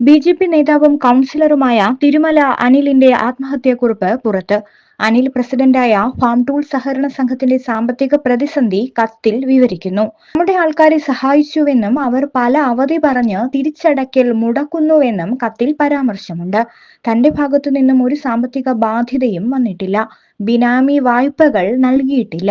B J P നേതാവും കൗൺസിലറുമായ തിരുമല അനിലിന്റെ ആത്മഹത്യാക്കുറിപ്പ് പുറത്ത്. അനിൽ പ്രസിഡന്റായ ഫാം ടൂൾ സഹകരണ സംഘത്തിന്റെ സാമ്പത്തിക പ്രതിസന്ധി കത്തിൽ വിവരിക്കുന്നു. നമ്മുടെ ആൾക്കാരെ സഹായിച്ചുവെന്നും അവർ പല അവധി പറഞ്ഞ് തിരിച്ചടക്കൽ മുടക്കുന്നുവെന്നും കത്തിൽ പരാമർശമുണ്ട്. തന്റെ ഭാഗത്തു നിന്നും ഒരു സാമ്പത്തിക ബാധ്യതയും വന്നിട്ടില്ല. ബിനാമി വായ്പകൾ നൽകിയിട്ടില്ല.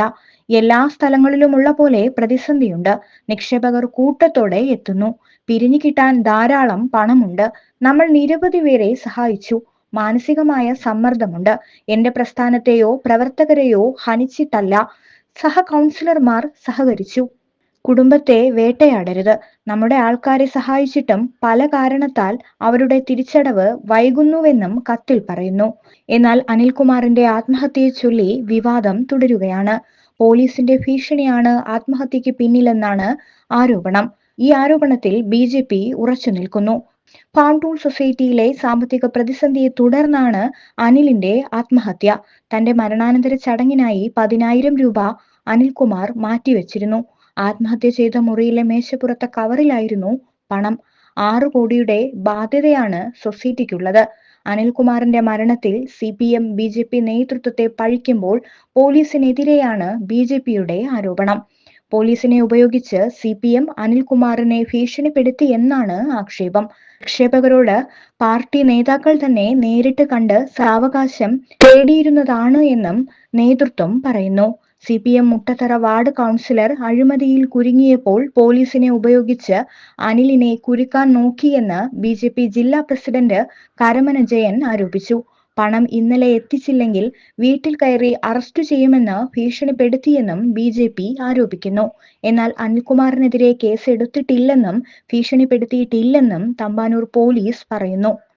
എല്ലാ സ്ഥലങ്ങളിലുമുള്ള പോലെ പ്രതിസന്ധിയുണ്ട്. നിക്ഷേപകർ കൂട്ടത്തോടെ എത്തുന്നു. പിരിഞ്ഞു കിട്ടാൻ ധാരാളം പണമുണ്ട്. നമ്മൾ നിരവധി പേരെ സഹായിച്ചു. മാനസികമായ സമ്മർദ്ദമുണ്ട്. എന്റെ പ്രസ്ഥാനത്തെയോ പ്രവർത്തകരെയോ ഹനിച്ചിട്ടല്ല. സഹ കൗൺസിലർമാർ സഹകരിച്ചു. കുടുംബത്തെ വേട്ടയാടരുത്. നമ്മുടെ ആൾക്കാരെ സഹായിച്ചിട്ടും പല കാരണത്താൽ അവരുടെ തിരിച്ചടവ് വൈകുന്നുവെന്നും കത്തിൽ പറയുന്നു. എന്നാൽ അനിൽകുമാറിന്റെ ആത്മഹത്യയെ ചൊല്ലി വിവാദം തുടരുകയാണ്. പോലീസിന്റെ ഭീഷണിയാണ് ആത്മഹത്യക്ക് പിന്നിലെന്നാണ് ആരോപണം. ഈ ആരോപണത്തിൽ ബി ജെ പി ഉറച്ചു നിൽക്കുന്നു. ഫാം സൊസൈറ്റിയിലെ സാമ്പത്തിക പ്രതിസന്ധിയെ തുടർന്നാണ് അനിലിന്റെ ആത്മഹത്യ. തന്റെ മരണാനന്തര ചടങ്ങിനായി പതിനായിരം രൂപ അനിൽകുമാർ മാറ്റിവെച്ചിരുന്നു. ആത്മഹത്യ ചെയ്ത മുറിയിലെ മേശപ്പുറത്തെ കവറിലായിരുന്നു പണം. ആറു കോടിയുടെ ബാധ്യതയാണ് സൊസൈറ്റിക്കുള്ളത്. അനിൽകുമാറിന്റെ മരണത്തിൽ C P M B J P നേതൃത്വത്തെ പഴിക്കുമ്പോൾ പോലീസിനെതിരെയാണ് ബി ജെ പിയുടെ ആരോപണം. പോലീസിനെ ഉപയോഗിച്ച് സി പി എം അനിൽകുമാറിനെ ഭീഷണിപ്പെടുത്തി എന്നാണ് ആക്ഷേപം. ആക്ഷേപകരോട് പാർട്ടി നേതാക്കൾ തന്നെ നേരിട്ട് കണ്ട് സാവകാശം തേടിയിരുന്നതാണ് എന്നും നേതൃത്വം പറയുന്നു. C P M Muttathara ward councillor അഴിമതിയിൽ കുരുങ്ങിയപ്പോൾ പോലീസിനെ ഉപയോഗിച്ച് അനിലിനെ കുരുക്കാൻ നോക്കിയെന്ന് ബി ജെ പി ജില്ലാ പ്രസിഡന്റ് കരമന ജയൻ ആരോപിച്ചു. പണം ഇന്നലെ എത്തിച്ചില്ലെങ്കിൽ വീട്ടിൽ കയറി അറസ്റ്റ് ചെയ്യുമെന്ന് ഭീഷണിപ്പെടുത്തിയെന്നും ബി ജെ പി ആരോപിക്കുന്നു. എന്നാൽ അനിൽകുമാറിനെതിരെ കേസെടുത്തിട്ടില്ലെന്നും ഭീഷണിപ്പെടുത്തിയിട്ടില്ലെന്നും തമ്പാനൂർ പോലീസ് പറയുന്നു.